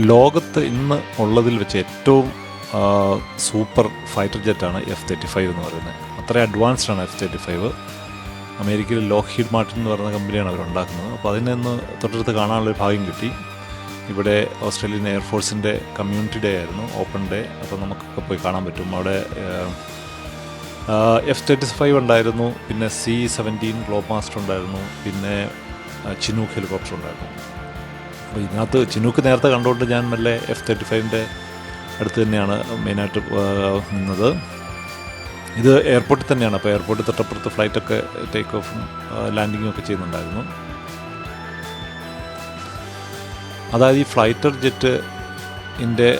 ലോകത്ത് ഇന്ന് ഉള്ളതിൽ വെച്ച് ഏറ്റവും സൂപ്പർ ഫൈറ്റർ ജെറ്റാണ് എഫ് തേർട്ടി ഫൈവ് എന്ന് പറയുന്നത്. അത്ര അഡ്വാൻസ്ഡ് ആണ് എഫ് തേർട്ടി ഫൈവ് അമേരിക്കയിൽ ലോക്ഹീഡ് മാർട്ടിൻ എന്ന് പറയുന്ന കമ്പനിയാണ് അവർ ഉണ്ടാക്കുന്നത്. അപ്പോൾ അതിനെ ഒന്ന് തൊട്ടടുത്ത് കാണാനുള്ളൊരു ഭാഗ്യം കിട്ടി. ഇവിടെ ഓസ്ട്രേലിയൻ എയർഫോഴ്സിന്റെ കമ്മ്യൂണിറ്റി ഡേ ആയിരുന്നു ഓപ്പൺ ഡേ അപ്പോൾ നമുക്കൊക്കെ പോയി കാണാൻ പറ്റും. അവിടെ എഫ് തേർട്ടി ഫൈവ് ഉണ്ടായിരുന്നു പിന്നെ സി സെവന്റീൻ ഗ്ലോബ് മാസ്റ്റർ ഉണ്ടായിരുന്നു പിന്നെ ചിനൂക്ക് ഹെലികോപ്റ്റർ ഉണ്ടായിരുന്നു. അപ്പോൾ ഇതിനകത്ത് ചിനൂക്ക് നേരത്തെ കണ്ടുകൊണ്ട് ഞാൻ മെല്ലെ എഫ് തേർട്ടി ഫൈവിന്റെ അടുത്ത് തന്നെയാണ് മെയിനായിട്ട് നിന്നത്. ഇത് എയർപോർട്ടിൽ തന്നെയാണ്. അപ്പോൾ എയർപോർട്ടിൽ തൊട്ടപ്പുറത്ത് ഫ്ലൈറ്റൊക്കെ ടേക്ക് ഓഫും ലാൻഡിങ്ങും ഒക്കെ ചെയ്യുന്നുണ്ടായിരുന്നു. അതായത് ഈ ഫ്ലൈറ്റർ ജെറ്റ് ഇന്റെ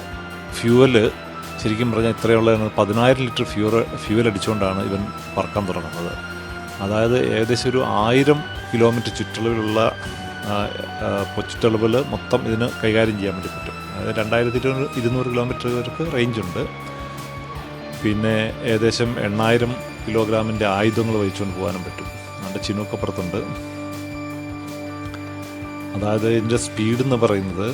ഫ്യൂവൽ ശരിക്കും പറഞ്ഞാൽ ഇത്രയുള്ള പതിനായിരം ലിറ്റർ ഫ്യൂവൽ ഫ്യൂവൽ അടിച്ചുകൊണ്ടാണ് ഇവൻ പറക്കാൻ തുടങ്ങുന്നത്. അതായത് ഏകദേശം ഒരു ആയിരം കിലോമീറ്റർ ചുറ്റളവിലുള്ള ചുറ്റളവിൽ മൊത്തം ഇതിന് കൈകാര്യം ചെയ്യാൻ വേണ്ടി പറ്റും. അതായത് രണ്ടായിരത്തി ഇരുന്നൂറ് ഇരുന്നൂറ് കിലോമീറ്റർ വരെക്ക് റേഞ്ചുണ്ട്. പിന്നെ ഏകദേശം എണ്ണായിരം കിലോഗ്രാമിന്റെ ആയുധങ്ങൾ വഹിച്ചുകൊണ്ട് പോകാനും പറ്റും. നമ്മുടെ ചിനൂക്കപ്പുറത്തുണ്ട് അതായത് ഇതിന്റെ സ്പീഡ് എന്ന് പറയുന്നത്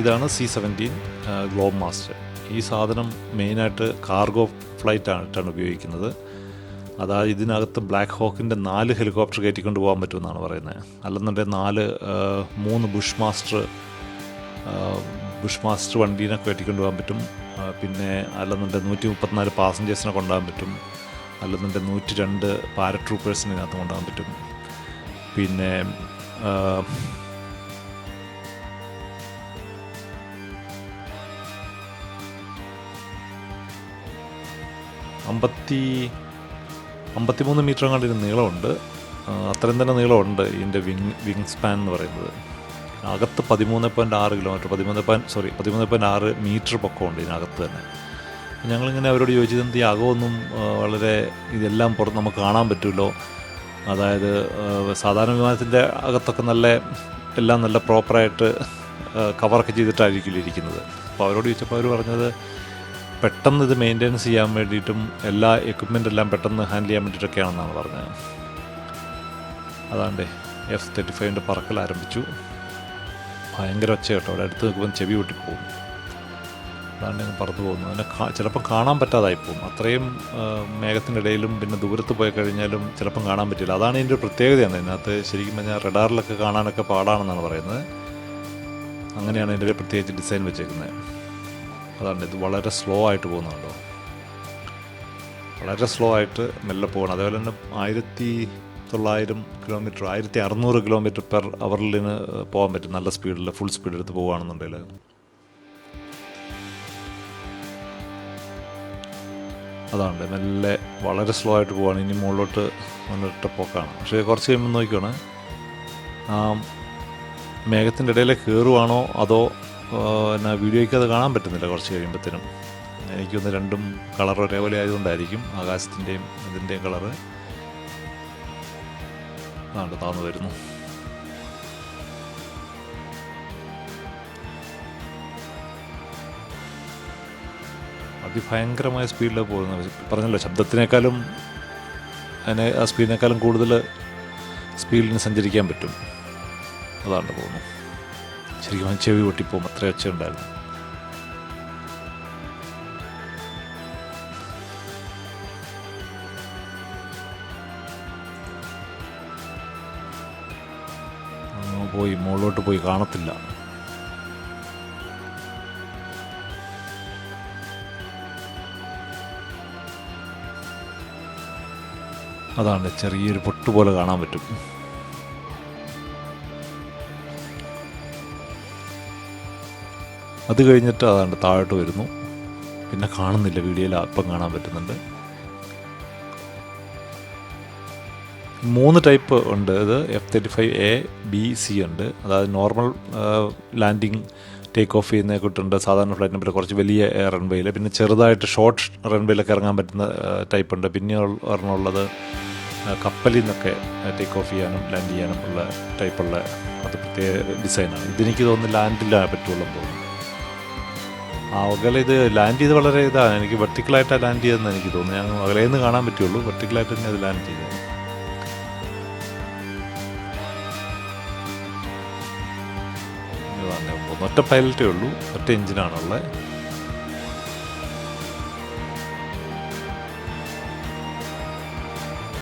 ഇതാണ് സി സെവന്റീൻ ഗ്ലോബ് മാസ്റ്റർ. ഈ സാധനം മെയിനായിട്ട് കാർഗോ ഫ്ലൈറ്റ് ആയിട്ടാണ് ഉപയോഗിക്കുന്നത്. അതായത് ഇതിനകത്ത് ബ്ലാക്ക് ഹോക്കിന്റെ നാല് ഹെലികോപ്റ്റർ കയറ്റിക്കൊണ്ട് പോകാൻ പറ്റുമെന്നാണ് പറയുന്നത്. അല്ലെന്നുണ്ടെങ്കിൽ നാല് മൂന്ന് ബുഷ് മാസ്റ്റർ ബുഷ് മാസ്റ്റർ വണ്ടീനെ കയറ്റിക്കൊണ്ട് പോകാൻ പറ്റും. പിന്നെ അല്ലെന്നുണ്ടെങ്കിൽ നൂറ്റി മുപ്പത്തിനാല് പാസഞ്ചേഴ്സിനെ കൊണ്ടുപോകാൻ പറ്റും. അല്ലെന്നുണ്ടെങ്കിൽ നൂറ്റി രണ്ട് പാരട്രൂപ്പേഴ്സിനെ ഇതിനകത്ത് കൊണ്ടുപോകാൻ പറ്റും. പിന്നെ അമ്പത്തി അമ്പത്തിമൂന്ന് മീറ്റർ ഇതിന് നീളമുണ്ട് അത്രയും തന്നെ നീളമുണ്ട് ഇതിന്റെ വിങ് വിങ് സ്പാൻ എന്ന് പറയുന്നത്. അകത്ത് പതിമൂന്ന് പോയിന്റ് ആറ് കിലോമീറ്റർ പതിമൂന്ന് പോയിന്റ് സോറി പതിമൂന്ന് പോയിന്റ് ആറ് മീറ്റർ പൊക്കമുണ്ട് ഇതിനകത്ത് തന്നെ. ഞങ്ങളിങ്ങനെ അവരോട് ചോദിച്ചത് ഈ അകമൊന്നും വളരെ ഇതെല്ലാം പുറത്ത് നമുക്ക് കാണാൻ പറ്റുമല്ലോ അതായത് സാധാരണ വിമാനത്തിന്റെ അകത്തൊക്കെ നല്ല എല്ലാം നല്ല പ്രോപ്പറായിട്ട് കവറൊക്കെ ചെയ്തിട്ടായിരിക്കില്ല ഇരിക്കുന്നത്. അപ്പോൾ അവരോട് ചോദിച്ചപ്പോൾ അവർ പറഞ്ഞത് പെട്ടെന്ന് ഇത് മെയിന്റെനൻസ് ചെയ്യാൻ വേണ്ടിയിട്ടും എല്ലാ എക്യുപ്മെന്റ് എല്ലാം പെട്ടെന്ന് ഹാൻഡിൽ ചെയ്യാൻ വേണ്ടിയിട്ടൊക്കെയാണെന്നാണ് പറഞ്ഞത്. അതാണ്ട് എഫ് തേർട്ടി ഫൈവിന്റെ പറക്കൽ ആരംഭിച്ചു. ഭയങ്കര ഒച്ച കേട്ടോ അവിടെ അടുത്ത് നിൽക്കുമ്പോൾ ചെവി പൊട്ടിപ്പോകും അതാണ്ട് ഞാൻ പറന്നു പോകുന്നു. അതിനെ കാ ചിലപ്പം കാണാൻ പറ്റാതായി പോകും. അത്രയും മേഘത്തിന്റെ ഇടയിലും പിന്നെ ദൂരത്ത് പോയി കഴിഞ്ഞാലും ചിലപ്പം കാണാൻ പറ്റില്ല. അതാണ് ഇതിന്റെ ഒരു പ്രത്യേകതയാണ്. ഇതിനകത്ത് ശരിക്കും പറഞ്ഞാൽ റഡാറിലൊക്കെ കാണാനൊക്കെ പാടാണെന്നാണ് പറയുന്നത്. അങ്ങനെയാണ് ഇതിന്റെ പ്രത്യേകിച്ച് ഡിസൈൻ വെച്ചേക്കുന്നത്. അതാണ് ഇത് വളരെ സ്ലോ ആയിട്ട് പോകുന്നുണ്ടോ? വളരെ സ്ലോ ആയിട്ട് മെല്ലെ പോകണം അതേപോലെ തന്നെ ആയിരത്തി തൊള്ളായിരം കിലോമീറ്റർ ആയിരത്തി അറുന്നൂറ് കിലോമീറ്റർ പെർ അവറിലിന് പോകാൻ പറ്റും. നല്ല സ്പീഡിൽ ഫുൾ സ്പീഡ് എടുത്ത് പോകുകയാണെന്നുണ്ടെങ്കിൽ അതാണ് മെല്ലെ വളരെ സ്ലോ ആയിട്ട് പോവാണ്. ഇനി മുകളിലോട്ട് മുന്നിട്ട പോക്കാണ്. പക്ഷേ കുറച്ച് കഴിയുമ്പോൾ നോക്കിയാണ് മേഘത്തിന്റെ ഇടയിലെ കയറുവാണോ അതോ ആ, എന്നാ വീഡിയോയ്ക്ക് അത് കാണാൻ പറ്റുന്നില്ല കുറച്ച് കഴിയുമ്പോഴത്തേനും എനിക്കൊന്ന് രണ്ടും കളർ ഒരേപോലെ ആയതുകൊണ്ടായിരിക്കും ആകാശത്തിന്റെയും ഇതിന്റെയും കളറ് അതാണ്ട് താന്നു വരുന്നു. അതിഭയങ്കരമായ സ്പീഡിലാണ് പോകുന്നത്. പറഞ്ഞല്ലോ ശബ്ദത്തിനേക്കാളും അതിനെ ആ സ്പീഡിനേക്കാളും കൂടുതൽ സ്പീഡിന് സഞ്ചരിക്കാൻ പറ്റും. അതാണ് പോകുന്നു. ശരിക്കും ചെവി പൊട്ടിപ്പോകും അത്ര ഒച്ച ഉണ്ടായിരുന്നു പോയി മുകളിലോട്ട് പോയി കാണത്തില്ല. അതാണ് ചെറിയൊരു പൊട്ടുപോലെ കാണാൻ പറ്റും. അത് കഴിഞ്ഞിട്ട് അതാണ്ട് താഴോട്ട് വരുന്നു. പിന്നെ കാണുന്നില്ല വീഡിയോയിൽ അല്പം കാണാൻ പറ്റുന്നുണ്ട്. മൂന്ന് ടൈപ്പ് ഉണ്ട്. ഇത് F thirty five A B C ഉണ്ട്. അതായത് നോർമൽ ലാൻഡിങ് ടേക്ക് ഓഫ് ചെയ്യുന്ന കിട്ടുണ്ട് സാധാരണ ഫ്ലൈറ്റിനെ പറ്റി കുറച്ച് വലിയ റൺവേയിൽ. പിന്നെ ചെറുതായിട്ട് ഷോർട്ട് റൺവേയിലൊക്കെ ഇറങ്ങാൻ പറ്റുന്ന ടൈപ്പ് ഉണ്ട്. പിന്നെ ഒരെണ്ണമുള്ളത് കപ്പലിൽ നിന്നൊക്കെ ടേക്ക് ഓഫ് ചെയ്യാനും ലാൻഡ് ചെയ്യാനും ഉള്ള ടൈപ്പുള്ള അത് പ്രത്യേക ഡിസൈനാണ്. ഇതെനിക്ക് തോന്നുന്നു ലാൻഡിലാണ് പറ്റുള്ളൂ തോന്നുന്നു. ആ അകലെ ഇത് ലാൻഡ് ചെയ്ത് വളരെ ഇതാണ്. എനിക്ക് വെർട്ടിക്കലായിട്ടാണ് ലാൻഡ് ചെയ്തതെന്ന് എനിക്ക് തോന്നുന്നു. ഞാൻ അകലെ നിന്ന് കാണാൻ പറ്റുള്ളൂ. വെർട്ടിക്കലായിട്ട് തന്നെ അത് ലാൻഡ് ചെയ്തത് ഒറ്റ പൈലറ്റേ ഉള്ളൂ. ഒറ്റ എഞ്ചിനാണുള്ളത്